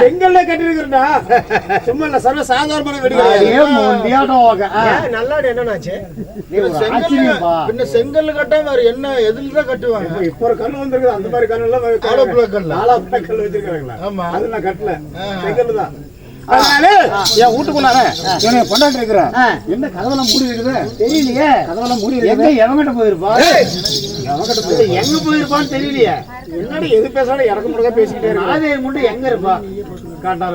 செங்கல்ல கட்டிருக்கிறா சும்மா இல்ல சர்வ சாதாரணமான வெடி அடியே கிடையாது. முண்டியாட்டம் வாங்க. ஆ. ஏன் நல்லாடு என்னன்னாச்சு நீ ஒரு ஆச்சரியப்பா. பின்ன செங்கல் கட்ட வேற என்ன எதுல தான் கட்டுவாங்க இப்ப ஒரு கல் வந்திருக்கு அந்த மாதிரி கல் எல்லாம் ஆலோப்புழா கல்லா? ஆலோப்புழா கல் வச்சிருக்காங்களா ஆமா. அது நான் கட்டல செங்கல் தான் அதனால என் வீட்டுக்குள்ளார இருக்கிறேன் ஆ. என்ன கதவெல்லாம் மூடி இருக்குது தெரியலையே. கதவெல்லாம் மூடி எங்க எவங்கிட்ட போயிருப்பா? அது எங்க போயிருப்பான்னு தெரியலையே. என்னடி எது பேசாலும் இறக்க முடியாத பேசிக்கிட்டே இருக்கா? முண்டை எங்க இருப்பா? காட்டார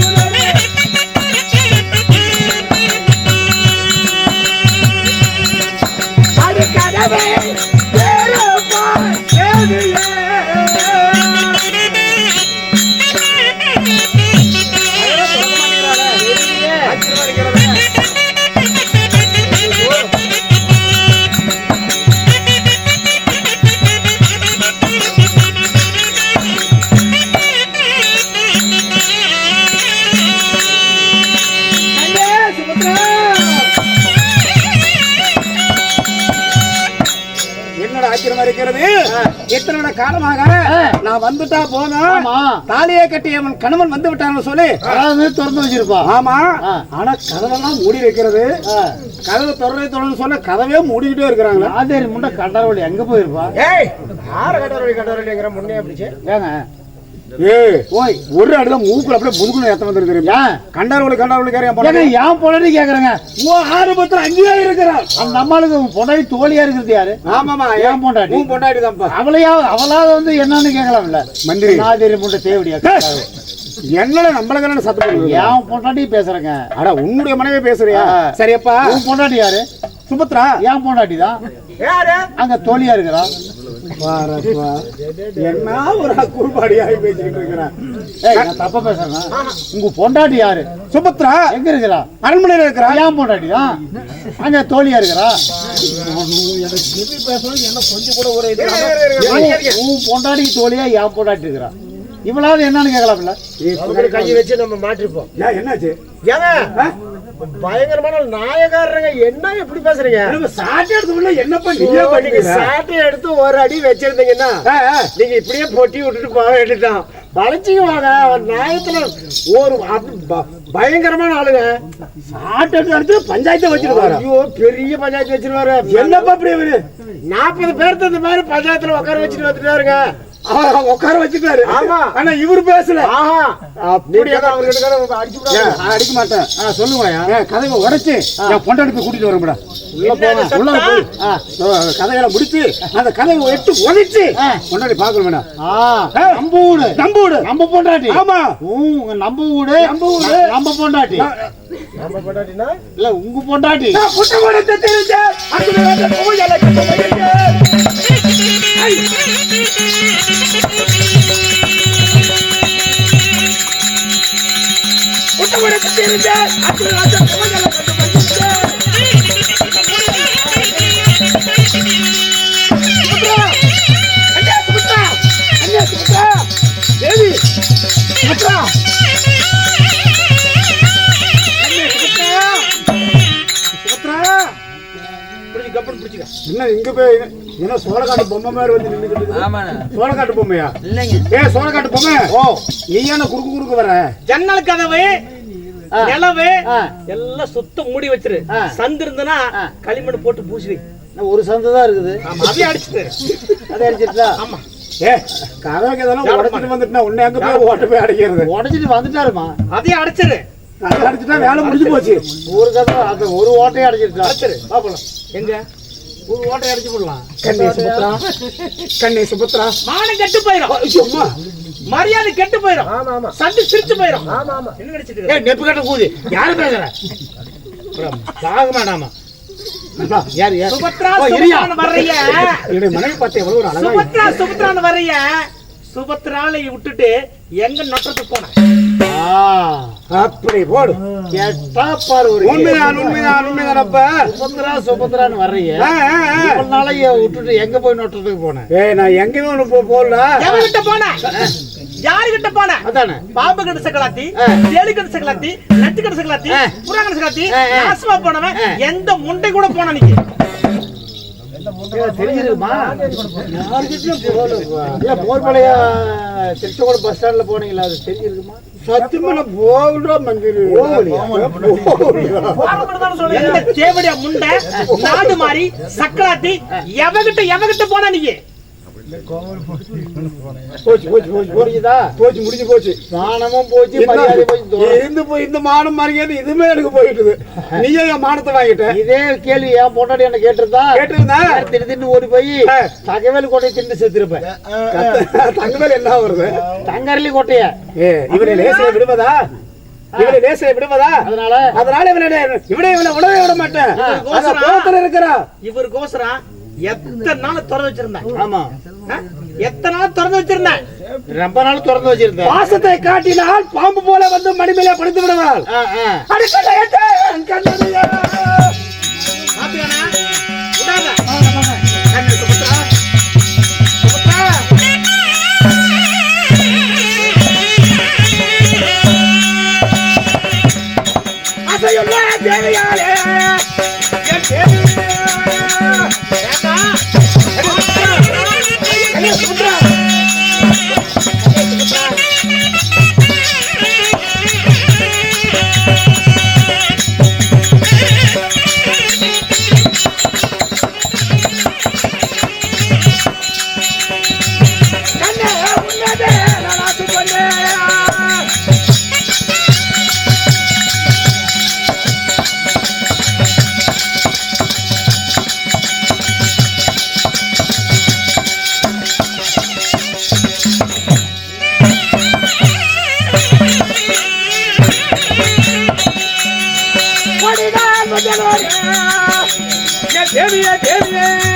என்னோட ஆச்சரியமா இருக்கிறது. எத்தனை காலமாக நான் வந்துட்டா போதும். ஆமா. தாலியை கட்டி அவன் கணவன் வந்து விட்டான்னு சொல்லி. திறந்து வச்சிருப்பா ஆமா. ஆனா கதவெல்லாம் மூடி வைக்கிறது. கதவை தொடரை தொடர்ந்து சொல்ல கதவே மூடிக்கிட்டே இருக்கிறாங்களா. ஆதேவி முண்டை கண்டாரவழி எங்க போயிருப்பா? ஏய் ஆறு கட்டவரடி கட்டவரடிங்கிற முன்னே அப்படிச்சு ஏங்க ஏய். ஓய் ஒரு அடில மூக்குல அப்படியே முதுகுல ஏத்த வந்து தெரியுமா? கண்டாரோட கண்டாரோட கேரியா போல ஏன் பொண்டாட்டி கேக்குறேங்க. ஓ ஆரம்பத்துல அங்கேயே இருக்கிறான் அந்த அம்மாளுக்கு பொண்டாட்டி தோழியா இருக்கிறது யாரு? ஆமாமா ஏன் பொண்டாட்டி? உன் பொண்டாட்டி தான்ப்பா அவளையா அவளாவது வந்து என்னன்னு கேட்கலாம்ல மந்திரி. ஆதேவி முண்டை தேவடியா என்னல நம்மளுக்கு சத்தம் போடுறது? ஏன் பொண்டாட்டி பேசுறேங்க. அட உன்னுடைய மனைவி பேசுறியா. சரியப்பா உன் பொண்டாட்டி யாரு? சுபத்ரா. ஏன் பொண்டாட்டி தான் யாரு? அங்க தோழியா இருக்கிறா. பாரப்பா என்ன ஒரு குறுபாடியாகி பேசிக்கிட்டு இருக்கிறான் ஏய் நான் தப்பா பேசுறேன்? உங்க பொண்டாட்டி யாரு? சுபத்ரா எங்க இருக்கிறா? அரண்மனையில இருக்கிறா? ஏன் பொண்டாட்டி? தான் அங்க தோழியா இருக்கிறா? கொஞ்சம் கூட ஒரு உன் பொண்டாட்டி தோழியா ஏன் பொண்டாட்டி இருக்கிறா? இவளாவது என்னன்னு கேட்கலாம்ல கை வச்சு நம்ம மாட்டிருப்போம். என்னாச்சு? ஏங்க? பயங்கரமான நாயகாரங்க. என்ன இப்படி பேசுறீங்க? சாட்டை எடுத்துக்குள்ள என்னப்பா நீங்க பண்ணிக்கிற? சாட்டை எடுத்து ஒரு அடி வச்சிருந்தீங்கன்னா. நீங்க இப்படியே பொட்டி விட்டுட்டு போக வேண்டியதுதான். வளைச்சிங்க வாங்க. நாயத்துல ஒரு பயங்கரமான ஆளுங்க. சாட்டை எடுத்து பஞ்சாயத்தை வச்சிருக்காரு ஐயோ பெரிய பஞ்சாயத்து வச்சிருவாரு. என்னப்பா இவரு? நாற்பது பேர்த்த இந்த மாதிரி பஞ்சாயத்துல உட்கார வச்சுட்டு வந்துட்டாருங்க. உட்கார வச்சுட்டாரு. ஆமா. ஆனா இவர் பேசல. ஆஹா. அடிக்க மாட்டேன். ஆ சொல்லுவாயா கதவை உடைச்சு. என் பொண்டாட்டி கூட்டிட்டு வரேன்டா உள்ள போங்க உள்ள போய். கதைகளை முடிச்சு அந்த கதவை எட்டு உடைச்சு. பொண்டாட்டி வேணா ஆ. ஏய். நம்ம வீடு நம்ப விடு நம்ம பொண்டாட்டி. ஆமா. உங்க நம்ம வீடு நம்ம வீடு. நம்ம பொண்டாட்டி. நம்ம பொண்டாட்டினா? இல்ல உங்க பொண்டாட்டி. நான் புத்தகத்தை தெரிஞ்ச அந்த நேரத்தில் கோயிலை கட்ட போயிருக்கேன். புத்தகத்தை தெரிஞ்ச அந்த நேரத்தில் கோயிலை கட்ட போயிருக்கேன். சுபத்ரா! அண்ணா, சுபத்ரா! அண்ணா, சுபத்ரா! தேவி சுபத்ரா! அண்ணா, சுபத்ரா! சுபத்ரா! பிடிச்சு, கப்புன்னு பிடிச்சுக்க. என்ன இங்க போய் என்ன சோளக்காட்டு பொம்மை மாதிரி வந்து நின்னுக்கிட்டு சோளக்காட்டு பொம்மையா? இல்லைங்க. ஏ சோளக்காட்டு பொம்மை? ஓ. நீ என்ன குறுக்கு குறுக்கு வர ஜன்னல் கதவு. நிலவு. எல்லாம் சுத்தம் மூடி வச்சிரு. சந்து இருந்தனா. களிமண் போட்டு பூசி ஒரு சந்து தான் இருக்குது. ஆமா அதையும் அடிச்சுட்டு அதை அடிச்சிட்டா? ஆமா. ஏ கதவுக்கு இதெல்லாம் உடச்சிட்டு வந்துட்டுனா உன்னை அங்க போய் ஓட்டு போய் அடைக்கிறது? உடச்சிட்டு வந்துட்டாருமா? அதையும் அடிச்சிரு. அதை அடிச்சுட்டா வேலை முடிஞ்சு போச்சு. ஒரு கதவு ஒரு ஓட்டையை அடிச்சிட்டா அடிச்சிரு. பாப்பலாம் எங்க? ஒரு ஓட்டையை அடிச்சு போடலாம். கண்ணே சுபத்ரா. கண்ணே சுபத்ரா. மானம் கெட்டு போயிடும் மரியாதை கெட்டு போயிடும் ஆமா ஆமா. சண்டு சிரிச்சு போயிடும் ஆமா ஆமா. என்ன நினைச்சிட்டு ஏ? நெப்பு கட்ட கூதி யாரு பேசுற? சாக மாட்டாமா யார் யார்? சுபத்ரா. சுபத்ரான்னு வர்றீங்க. என்னுடைய மனைவி பார்த்து எவ்வளவு ஒரு அழகா சுபத்ரா வர்றீங்க. சுபத்ரால விட்டுட்டு எங்க நொட்டத்துக்கு போன? அப்படி போடு. கேட்டா பாரு ஒரு உண்மைதான் உண்மைதான் உண்மைதான் அப்ப. சுபத்ரா சுபத்ரான்னு வர்றீங்க. நாளைக்கு விட்டுட்டு எங்க போய் நோட்டத்துக்கு போனேன்? ஏய் நான் எங்கேயுமே ஒண்ணு போ- போகல. எவகிட்ட போன? யாருகிட்ட போன? அதானே. பாம்பு கட்டு சக்கலாத்தி தேடி கட்டு சக்கலாத்தி நட்டு கட்டு சக்கலாத்தி புறா ஆ, ஆ. நாசமா போனவன் எந்த முண்டை கூட போன நீங்க தெரிஞ்சிருக்குமா திருச்செங்கோடு பஸ் ஸ்டாண்ட்ல போனீங்களா? அது தெரிஞ்சிருக்குமா சத்தியமா நான் போகல மந்திரி எந்த தேவடியா முண்டை நாடு மாறி சக்கலாத்தி எவகிட்ட எவகிட்ட போன நீங்க போச்சு போச்சு போச்சு புரியுதா போச்சு முடிஞ்சு போச்சு. மானமும் போச்சு மரியாதை போச்சு தூரம். இருந்து போய் இந்த மானம் மரியாதை இதுமே எனக்கு போயிட்டுது. நீயே என் மானத்தை வாங்கிட்ட. இதே கேள்வி என் பொண்டாட்டி என்ன கேட்டிருந்தா? கேட்டிருந்தா? தின்னு தின்னு ஓடி போய். தகவல் கோட்டையை தின்னு செத்துருப்பேன். தங்கவேல் என்ன வருது? தங்கரலி கோட்டைய. ஏ இவனை லேசில விடுவதா? இவனை லேசில விடுவதா? அதனால? அதனால இவனை இவனை இவனை விடவே விட மாட்டேன். இருக்கிறா இவர் கோசரா எத்தனை நாள் திறந்து வச்சிருந்தேன்? ஆமா? எத்தனை நாள் திறந்து வச்சிருந்தேன்? ரொம்ப நாள் திறந்து வச்சிருந்தேன். பாசத்தை காட்டினால் பாம்பு போல வந்து மணிமேலே படுத்து விடுவாள். ஆ, தேவியே, தேவியே,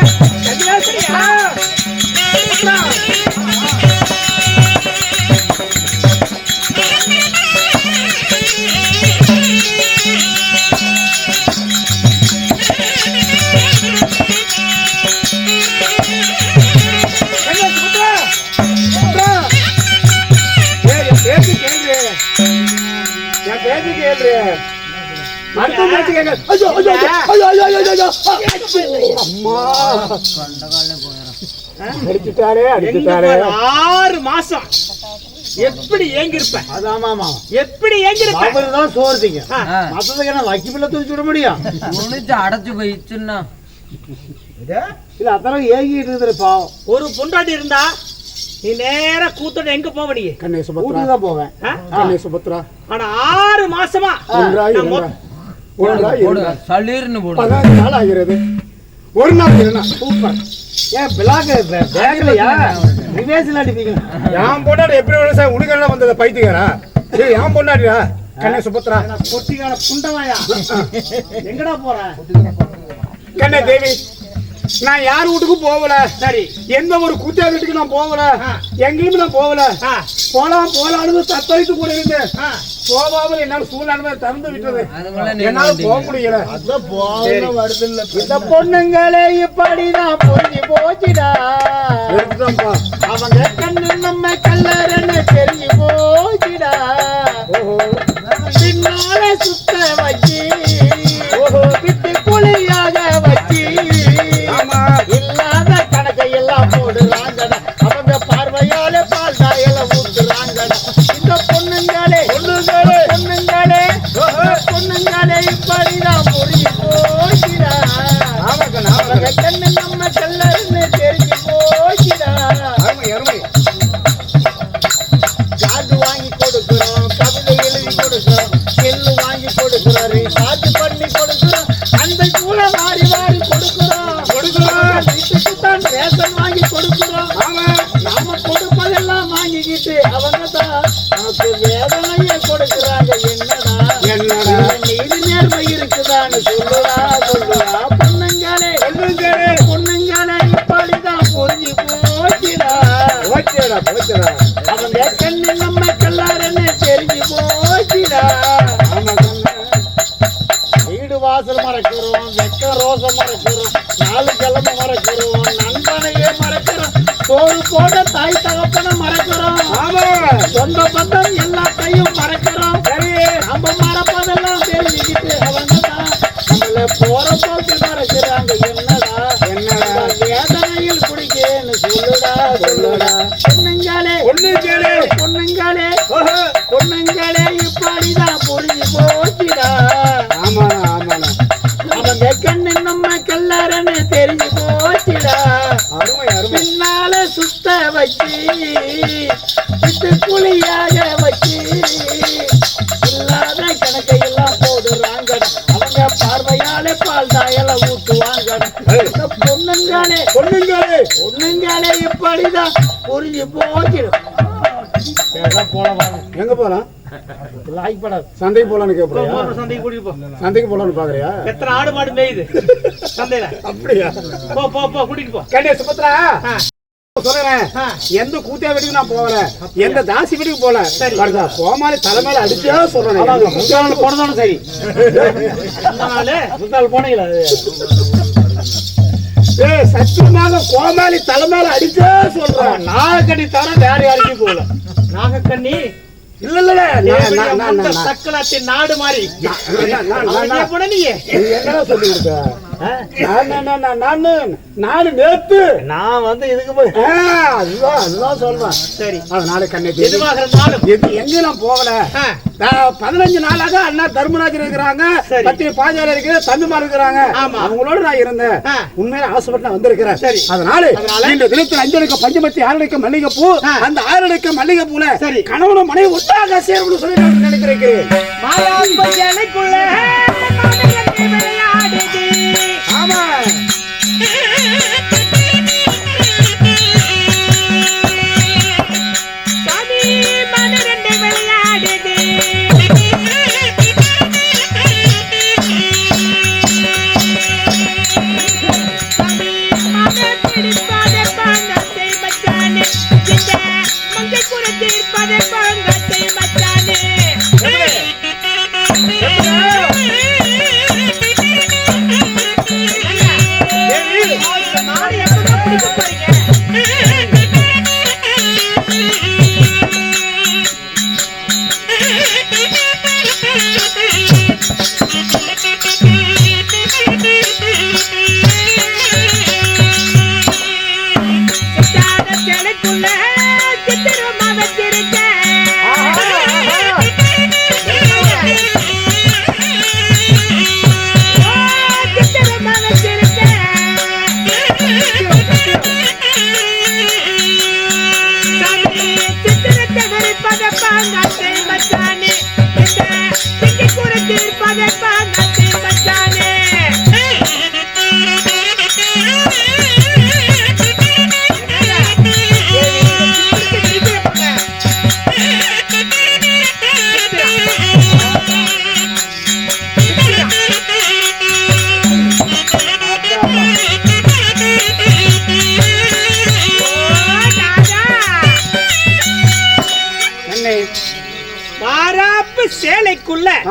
அடுத்த பேச்சு கேளு. ஐயோ, ஐயோ, ஐயோ, ஐயோ, ஐயோ, ஐயோ, ஐயோ. அம்மா. அடிச்சுட்டாரே எங்க அடிச்சுட்டாரே போற? ஆறு மாசம். எப்படி ஏங்கிருப்ப? அது ஆமா ஆமா. எப்படி ஏங்கிருப்ப? அவரு தான் சோறுதிங்க ஆ. மத்ததுக்கு என்ன வக்கி பிள்ளை தூக்கி விட முடியும் முடிச்சு அடைச்சு போயிடுச்சுன்னா. இல்ல அத்தனை ஏங்கிட்டு இருக்குது பாவம். ஒரு பொண்டாட்டி இருந்தா நீ நேரா கூத்தோட எங்க போவ நீ? கண்ணே சுபத்ரா தான் போவேன்? கண்ணே சுபத்ரா ஆனா ஆறு மாசமா நான் சளீர்னு போடு பதினாறு நாள் ஆகிறது. ஒரு நாள் சூப்பர் ஏன் பிளாக் பேக்லையா ரிவேஸ்ல அடிப்பீங்க என் பொண்டாடி எப்படி வேணும் சார் என்ன வந்தது பைத்தியக்காரா? ஏய் என் பொண்டாடியா கண்ணே சுபத்ரா பொட்டிக்கான புண்டவாயா எங்கடா போற? கண்ணே தேவி. நான் யார் வீட்டுக்கும் போகல. சரி. எந்த ஒரு கூத்தியா வீட்டுக்கு நான் போகல. எங்கேயுமே நான் போகல. போலாம் போலாம்னு தத்தளித்து கூட இருந்தேன். போகாமல் என்னால் சூழ்நிலை திறந்து விட்டது. என்னால போக முடியல. வருது இல்ல இந்த பொண்ணுங்களே இப்படிதான் புரிஞ்சு போச்சுடா. அவங்க கண்ணு நம்ம கல்லறன்னு தெரிஞ்சு போச்சுடா. பின்னால சுத்த வச்சு வாங்கிக்கிட்டு அவங்க தான் நமக்கு வேதனையை கொடுக்கிறாங்க. என்னடா? என்னடா? நீதி நேர்மை இருக்குதான்னு சொல்லுடா சொல்லுடா பொண்ணுங்களே பொண்ணுங்களே. பொண்ணுங்களே இப்படிதான் புரிஞ்சு போச்சுடா. ஓகேடா ஓகேடா. அவங்க கண்ணு நம்ம கல்லாரன்னு தெரிஞ்சு போச்சுடா. ஆமா வீடு வாசல் மறக்கிறோம் வெக்க ரோசம் மறக்கிறோம் நாலு கிழமை மறக்கிறோம் நண்பனையே மறக்கிறோம். போட தாய் எல்லாத்தையும் மறக்கிறோம். நம்ம மறப்பதெல்லாம் தெரிஞ்சுக்கிட்டு அவங்க தான் நம்மள போற போக்கு மறக்கிறாங்க. என்னடா? என்னடா? வேதனையில் குடிக்கேன்னு சொல்லுடா சொல்லுடா. பொண்ணுங்களே. பொண்ணுங்களே. பொண்ணுங்களே. பொண்ணுங்களே இப்படிதான் புரிஞ்சு போச்சுடா. ஆமாண்ணா ஆமாண்ணா. அவங்க கண்ணு நம்ம கல்லாரன்னு தெரிஞ்சு போச்சுடா. அருமை அருமை. பின்னால சுத்த வச்சு விட்டு குழியாக வச்சு பொண்ணுங்களே பொண்ணுங்களே இப்படிதான். புரிஞ்சு போச்சிடும் போலாம் வாங்க. எங்க போலாம்? சந்தைக்கு போலான்னு கேட்பறியா போற சந்தைக்கு கூட்டிட்டு போ. சந்தைக்கு போலான்னு பாக்குறியா? எத்தனை ஆடு மாடு மேயுது? சந்தையில. அப்படியா? போ போ போ கூட்டிட்டு போ. கண்ணே சுபத்ரா ஆ. சொல்றேன். எந்த கூத்தியா வீட்டுக்கு நான் போகல. எந்த தாசி வீட்டுக்கு போல சரி. வருதா கோமாளி தலைமையில அடிச்சா சொல்றேன். போனதாலும் சரி. முந்தாள் போனீங்களா சத்தியமாக கோமாளி தலைமையில அடிச்சா சொல்றேன் நாகக்கடி தர வேற யாருக்கும் போகல. நாகக்கண்ணி? இல்ல இல்ல. இல்ல நான், நான், நான், அந்த நான், நான். சக்கலாத்தி நாடு மாதிரி நீ? என்னடா சொல்லி கொடுத்த? நான், நான், நான், நான், நானு, நானு நேத்து நான் வந்து இதுக்கு போய் அதுதான் அதுதான் சொல்றேன் சரி அதனால கண்ணை. எதுவாக இருந்தாலும் எது எங்கேயும் நான் போகல பதினஞ்சு நாளாக அண்ணா தர்மராஜர் இருக்கிறாங்க. பத்தி பாஞ்சால இருக்கு தம்பிமார் இருக்கிறாங்க ஆமா. அவங்களோட நான் இருந்தேன். உண்மையில ஆசைப்பட்டு நான் வந்திருக்கிறேன் சரி. அதனால அதனால? இந்த தினத்தில் அஞ்சலிக்க பஞ்சமத்தி ஆறடிக்க மல்லிகை பூ. அந்த ஆறடிக்க மல்லிகை பூல சரி. கணவனும் மனைவி ஒன்றாக சேரணும்னு சொல்லி நான் நினைக்கிறேன்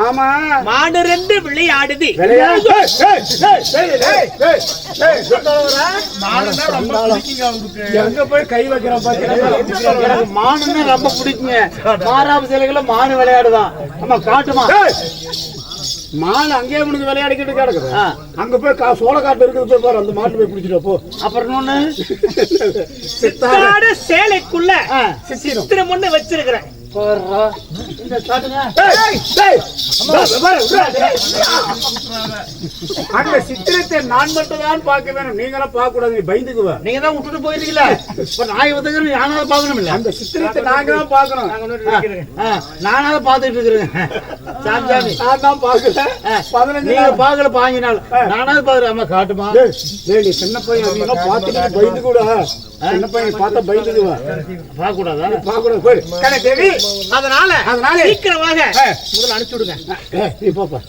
ஆமா மாடு ரெண்டு விளையாடுது விளையாடு ஏய், ஏய், ஏய், ஏய், ஏய், ஏய், நானுன்னா ரொம்ப பிடிக்குங்க அவருக்கு எங்க போய் கை வைக்கிற பாத்தீங்கன்னா எனக்கு மானுன்னா ரொம்ப பிடிக்குங்க மாறாப்பு சிலைகள மானு விளையாடுதான் ஆமா காட்டுமா மான் அங்கேயே உனக்கு விளையாடிக்கிட்டு கிடக்குது. அங்க போய் கா- சோளக்காட்டு இருக்குது போய் பாரு அந்த மாட்டு போய் பிடிச்சிட்டு போ அப்புறம் சித்தாட சேலைக்குள்ள. சித்திரம் ஒண்ணு வச்சிருக்கிறேன் அந்த சித்திரத்தை நான் மட்டும் தான் பார்க்க வேணும் நீங்களாம் பார்க்க கூடாது பயந்துக்குவ நீங்க தான் விட்டுட்டு போயிருக்கீங்களா இப்ப நாய் வந்துக்கிற நானாவது பார்க்கணும் இல்ல அந்த சித்திரத்தை நாங்க தான் பார்க்கணும் நானாவது பார்த்துட்டு இருக்கிறேன். சாமி நான் தான் பார்க்கல. பதினஞ்சு நீங்க நாள். பார்க்கல பாஞ்சு நாள். நானாவது பாக்குறேன் அம்மா காட்டுமா. சின்ன பையன் நீங்க பார்த்துட்டு பயந்து கூட சின்ன பையன் பார்த்தா பயந்துக்குவ பார்க்க கூடாதா பார்க்க கூடாது போய் கண்ணே தேவி அதனால அதனால சீக்கிரமாக முதல்ல அனுப்பிச்சு விடுங்க ஏய், நீ போப்பா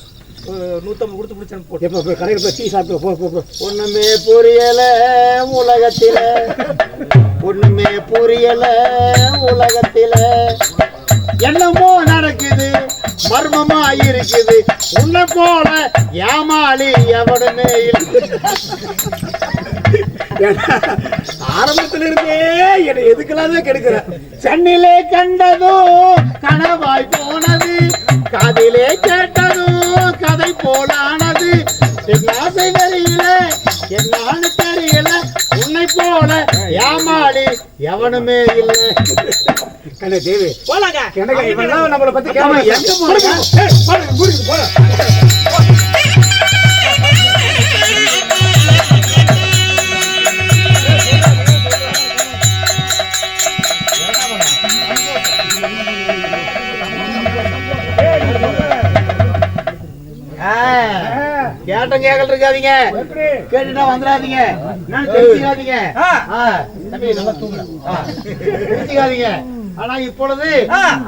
நூத்தம்பது கொடுத்து பிடிச்சேன் போட்டு எப்ப போய் கடையில் போய் டீ சாப்பிட்டு போ போ ஒண்ணுமே புரியல உலகத்தில ஒண்ணுமே புரியல உலகத்தில என்னமோ நடக்குது மர்மமா இருக்குது உன்னை போல ஏமாளி எவனுமே இல்லை ஆரம்பத்துல இருந்தே என்னை எதுக்கெல்லாம் கெடுக்கிற? கண்ணிலே கண்டதும் கனவாய் போனது காதிலே கேட்டதும் கதை போலானது. என் ஆசை வரியில என்னான்னு தெரியல உன்னை போல ஏமாளி எவனுமே இல்லை. கண்ணே தேவி? போலாங்க. நம்மளை பத்தி கேட்க எங்க போறீங்க? கேட்டம் கேட்கல இருக்காதீங்க கேட்டுட்டா வந்துடாதீங்க. தெரிஞ்சுக்காதீங்க. நல்லா தூங்குற தெரிஞ்சுக்காதீங்க. ஆனா இப்பொழுது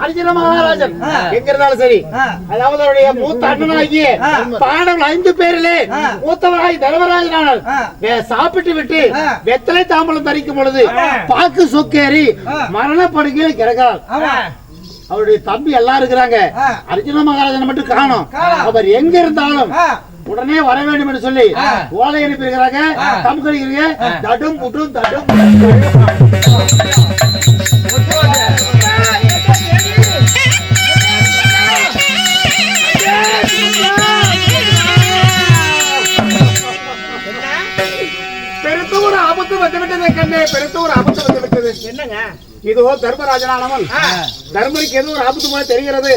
அர்ஜுன மகாராஜன் எங்க இருந்தாலும் சரி அதாவது அவருடைய மூத்த அண்ணனாகிய பாடல் ஐந்து பேரிலே மூத்தவராய் தர்மராஜனானால் வே- சாப்பிட்டு விட்டு வெத்தலை தாம்பலம் தரிக்கும் பொழுது பாக்கு சொக்கேறி மரணப்படுகையில் கிடக்கிறார் அவருடைய தம்பி எல்லாம் இருக்கிறாங்க. அர்ஜுன மகாராஜன் மட்டும் காணும். அவர் எங்க இருந்தாலும் உடனே வர வேண்டும் என்று சொல்லி ஓலை அனுப்பியிருக்கிறாங்க. தம் கழிக்கிறீங்க தடும் புட்டும் தடும். பெருத்த ஒரு ஆபத்து வந்துவிட்டது கண்ணே. பெருத்த ஒரு ஆபத்து வந்துவிட்டது. என்னங்க? இதோ தர்மராஜனானவன். தர்மருக்கு ஏதோ ஒரு ஆபத்து போல தெரிகிறது.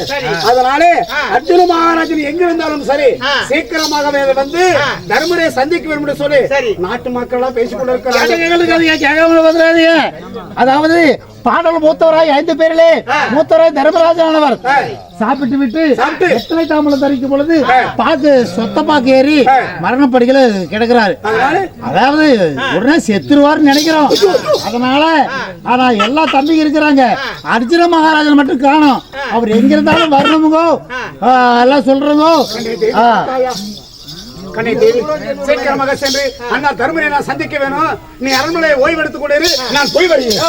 அதனாலே அர்ஜுன மகாராஜன் எங்க இருந்தாலும் சரி சீக்கிரமாகவே வந்து தர்மரை சந்திக்க வேண்டும் என்று சொல்லி. நாட்டு மக்கள் எல்லாம் பேசிக் கொண்டிருக்கிறார்கள் கேட்காதீங்க கேட்காம வந்துடாதீங்க? அதாவது பாடல் மூத்தவராய் ஐந்து பேரிலே மூத்தவராய் தர்மராஜானவர். சாப்பிட்டு விட்டு. எத்தனை தாம்பலம் தரிக்கும் பொழுது பாக்கு சொத்த பாக்கு ஏறி மரணப்படுகையில கிடக்குறாரு. அதாவது உடனே செத்துருவாருன்னு நினைக்கிறோம். அதனால ஆனா எல்லா தம்பிங்க இருக்கிறாங்க. அர்ஜுன மகாராஜன் மட்டும் காணும். அவர் எங்க இருந்தாலும் வரணுமுங்கோ. ஆ, எல்லாம் சொல்றோங்கோ ஆ. கண்ணை தேவி சீக்கிரமாக சென்று அண்ணா தர்மரை நான் சந்திக்க வேணும். நீ அரண்மனையை ஓய்வெடுத்துக் கொண்டு இரு, நான் போய் வருகிறேன்.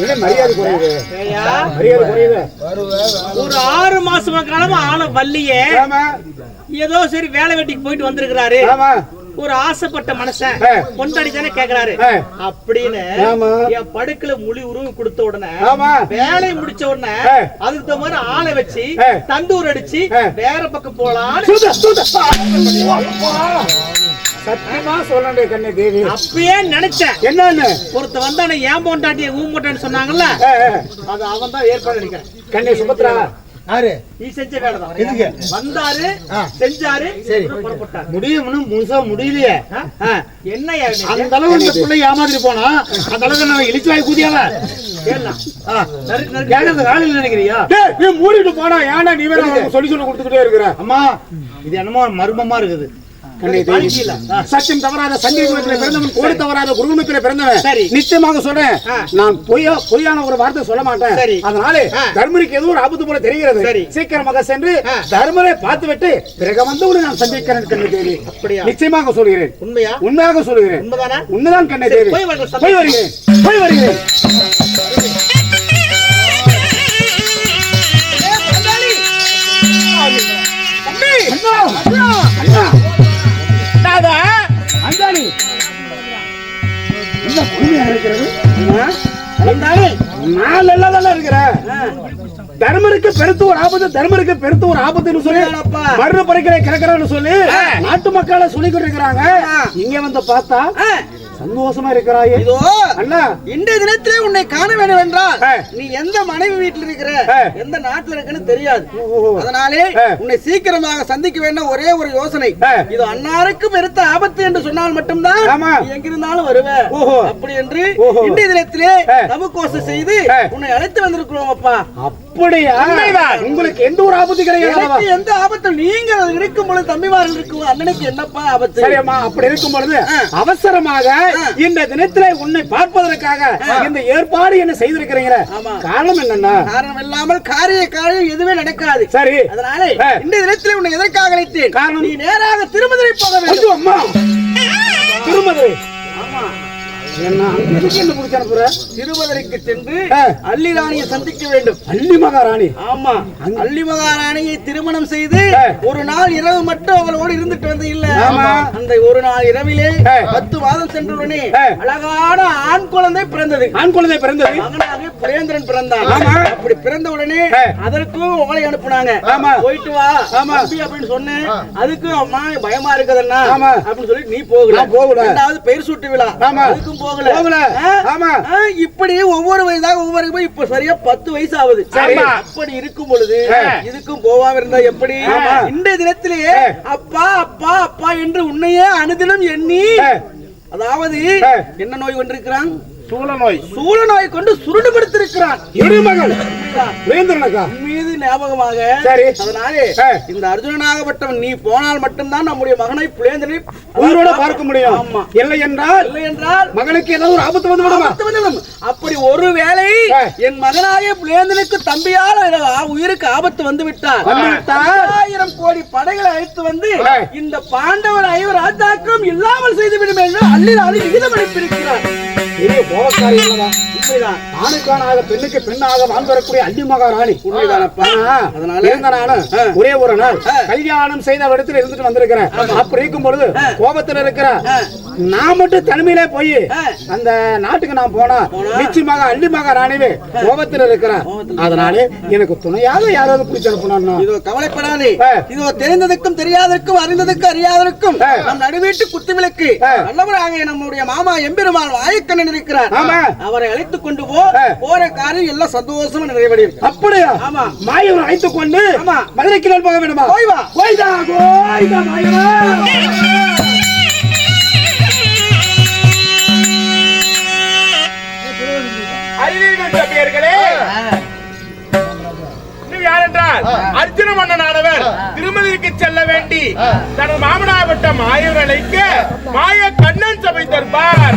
என்ன மரியாதை குறையுது? மரியாதை குறையுது? ஒரு ஆறு மாசமா காலமா ஆன வள்ளியே ஆமா ஏதோ சரி வேலை வெட்டிக்கு போயிட்டு வந்திருக்கிறாரு. ஆமா ஒரு ஆசைப்பட்ட மனுஷன் ஆ. பொண்டாடி தானே கேக்குறாரு. அப்படின்னு. என் படுக்கல முழி உருவம் கொடுத்த உடனே. வேலையை முடிச்ச உடனே. அதுக்கு தகுந்த மாதிரி ஆளை வச்சு. தந்தூர் அடிச்சு. வேற பக்கம் போலான்னு சூத, சூத. சத்தியமா சொல்லண்டே கண்ணே தேவி அப்பயே நினைச்சேன் என்னன்னு ஒருத்த வந்தானே ஏன் போண்டாட்டி ஊ போட்டான்னு சொன்னாங்கல்ல. அது அவன் தான் ஏற்பாடு நினைக்கிறேன் கண்ணே சுபத்ரா யாரு? நீ செஞ்ச வேலைதான் எதுக்கு? வந்தாரு. செஞ்சாரு சரி. முடியும்னு முழுசா முடியலையே. இது? அந்த அளவு இந்த பிள்ளை ஏமாத்திட்டு போனா அந்த அளவுக்கு நான் இழிச்சு வாய் கூதியாவ நினைக்கிறியா? டேய், நீ மூடிட்டு போனா ஏன்டா நீ வேற சொல்லி சொல்லி கொடுத்துக்கிட்டே இருக்கிற? அம்மா இது என்னமோ மர்மமா இருக்குது. சத்தியம் தவறாத சந்தேகத்தில் பிறந்தவன் கோடி தவறாத குருகுலத்தில் பிறந்தவன். நிச்சயமாக சொல்றேன். நான் பொய்யா பொய்யான ஒரு வார்த்தை சொல்ல மாட்டேன். அதனாலே. தர்மருக்கு ஏதோ ஒரு ஆபத்து போல தெரிகிறது. சீக்கிரமாக சென்று. தர்மரை பார்த்து விட்டு பிறகு வந்து உன்னை நான் சந்திக்கிறேன் கண்ணே தேவி? நிச்சயமாக சொல்கிறேன். உண்மையா? உண்மையாக சொல்கிறேன். உண்மைதானே? கண்ணே தேவி. போய் வருகிறேன், போய் வருகிறேன். தானே என்ன பொறுமையா நான் நல்லதான இருக்கிறேன் தர்மருக்கு பெருத்து ஒரு ஆபத்து தர்மருக்கு பெருத்து ஒரு ஆபத்துன்னு சொல்லி மருந்து பறைக்கிற கிடக்குறான்னு சொல்லி நாட்டு மக்களை சொல்லிக்கிட்டு இருக்கிறாங்க இங்க வந்து பார்த்தா சந்தோஷமா இருக்கிறாயே இதோ அண்ணா இன்றைய தினத்திலே உன்னை காண வேண்டும் என்றால். நீ எந்த மனைவி வீட்டில் இருக்கிற. எந்த நாட்டுல இருக்குன்னு தெரியாது. அதனாலே. உன்னை சீக்கிரமாக சந்திக்க வேண்டும் ஒரே ஒரு யோசனை. இது அன்னாருக்கு பெருத்த ஆபத்து என்று சொன்னால் மட்டும்தான் எங்கிருந்தாலும் வருவ ஓஹோ. அப்படி என்று. இன்றைய தினத்திலே. நமக்கோசம் செய்து. உன்னை அழைத்து வந்திருக்கிறோம் அப்பா அப்படியா? உங்களுக்கு எந்த ஒரு ஆபத்து கிடையாது எந்த ஆபத்தும் நீங்க இருக்கும் பொழுது தம்பிமார்கள் இருக்கும். அண்ணனுக்கு என்னப்பா ஆபத்து? சரியம்மா அப்படி இருக்கும் பொழுது. அவசரமாக இந்த தினத்திலே உன்னை பார்ப்பதற்காக இந்த ஏற்பாடு என்ன செய்திருக்கிறீங்களே? ஆமா. காரணம் என்னன்னா? காரணம் இல்லாமல் காரிய காரியம் எதுவுமே நடக்காது. சரி. அதனாலே. இந்த தினத்திலே உன்னை எதற்காக அழைத்தேன்? காரணம்? நீ நேராக திருமதுரை போக வேண்டும். அம்மா. திருமதுரை. திருமதுரைக்கு சென்று. அள்ளி ராணியை சந்திக்க வேண்டும் அள்ளி மகாராணி ஆமா அள்ளி மகாராணியை திருமணம் செய்து. ஒரு நாள் இரவு மட்டும் அவளோடு இருந்துட்டு வந்து இல்ல ஆமா. அந்த ஒரு நாள் இரவிலே. பத்து மாதம் சென்றவுடனே. அழகான ஆண் குழந்தை பிறந்தது ஆண் குழந்தை பிறந்தது மகனாக புரேந்திரன் பிறந்தான் ஆமா. அப்படி பிறந்த உடனே. அதற்கும் உங்களை அனுப்புனாங்க ஆமா. போயிட்டு வா அப்படின்னு சொன்னேன் அதுக்கும் அம்மா பயமா இருக்குதுன்னா ஆமா. அப்படின்னு சொல்லி நீ போகல நான் போகல. ரெண்டாவது பெயர் சூட்டு விழா ஆமா. அதுக்கும் போகல போகல. ஆமா. இப்படி ஒவ்வொரு வயதாக ஒவ்வொரு போய் இப்ப சரியா பத்து வயசு ஆகுது. அப்படி இருக்கும் பொழுது. இதுக்கும் போகாம இருந்தா எப்படி. இன்றைய தினத்திலேயே. அப்பா அப்பா அப்பா என்று உன்னையே அனுதினம் எண்ணி. அதாவது. என்ன நோய் கொண்டிருக்கிறான் சூழ நோய் சூழ நோய் கொண்டு சுருடு படுத்திருக்கிறான் இருமகள் வேந்தனக்கா மீது ஞாபகமாக சரி. அதனாலே ஆ. இந்த அர்ஜுனனாகப்பட்டவன் நீ போனால் மட்டும்தான் நம்முடைய மகனை புலேந்தனை உயிரோட பார்க்க முடியும் ஆமா இல்லை என்றால் இல்லை என்றால் மகனுக்கு ஏதாவது ஒரு ஆபத்து வந்து ஆபத்து. அப்படி ஒரு வேளை ஆ. என் மகனாகிய புலேந்தனுக்கு தம்பியால் உயிருக்கு ஆபத்து வந்து விட்டார்? ஆயிரம் கோடி படைகளை அழைத்து வந்து. இந்த பாண்டவர் ஐவர் ராஜாக்களும் இல்லாமல் செய்து விடும் என்று அள்ளிலாடி விகிதம் அளிப்பிருக்கிறார் பெரிய கோபக்காரி அல்லவா உண்மைதான் ஆணுக்கானாக பெண்ணுக்கு பெண்ணாக வாழ்ந்து வரக்கூடிய அள்ளி மகாராணி உண்மைதானப்பா. ஆனா, அதனால? இருந்த நானும் ஆ. ஒரே ஒரு நாள். கல்யாணம் செய்த இடத்துல இருந்துட்டு வந்திருக்கிறேன் அப்படி இருக்கும் பொழுது கோபத்துல இருக்கிற நான் மட்டும் தனிமையிலே போய். அந்த நாட்டுக்கு நான் போனா நிச்சயமாக அள்ளி மகாராணிவே கோபத்துல இருக்கிறேன் அதனாலே எனக்கு துணையாக யாராவது பிடிச்சு அனுப்பணும் இதோ கவலைப்படாதே. இதோ தெரிந்ததுக்கும் தெரியாததற்கும் அறிந்ததுக்கும் அறியாததற்கும் ஆ. நம் நடுவீட்டு குத்துவிளக்கு. நல்லவராக நம்முடைய மாமா எம்பெருமாள் வாயக்கண்ணன் இருக்கிறார் ஆமா. அவரை அழைத்துக் கொண்டு போ. போற காரியம் எல்லாம் சந்தோஷமா நிறைவடையும். அப்படியா? ஆமா. மாயவன் அழைத்துக் கொண்டு ஆமா. மதுரைக்கு நான் போக வேண்டுமா? போய் வா. போய்தா போய்தா மாயவா அறிவீர்கள் தம்பியர்களே இன்னும் யார் என்றால் அர்ஜுன மன்னனானவர் திருமதிக்கு செல்ல வேண்டி தனது மாமனாவட்ட மாயவர் அழைக்க மாய கண்ணன் சபை தருப்பார்.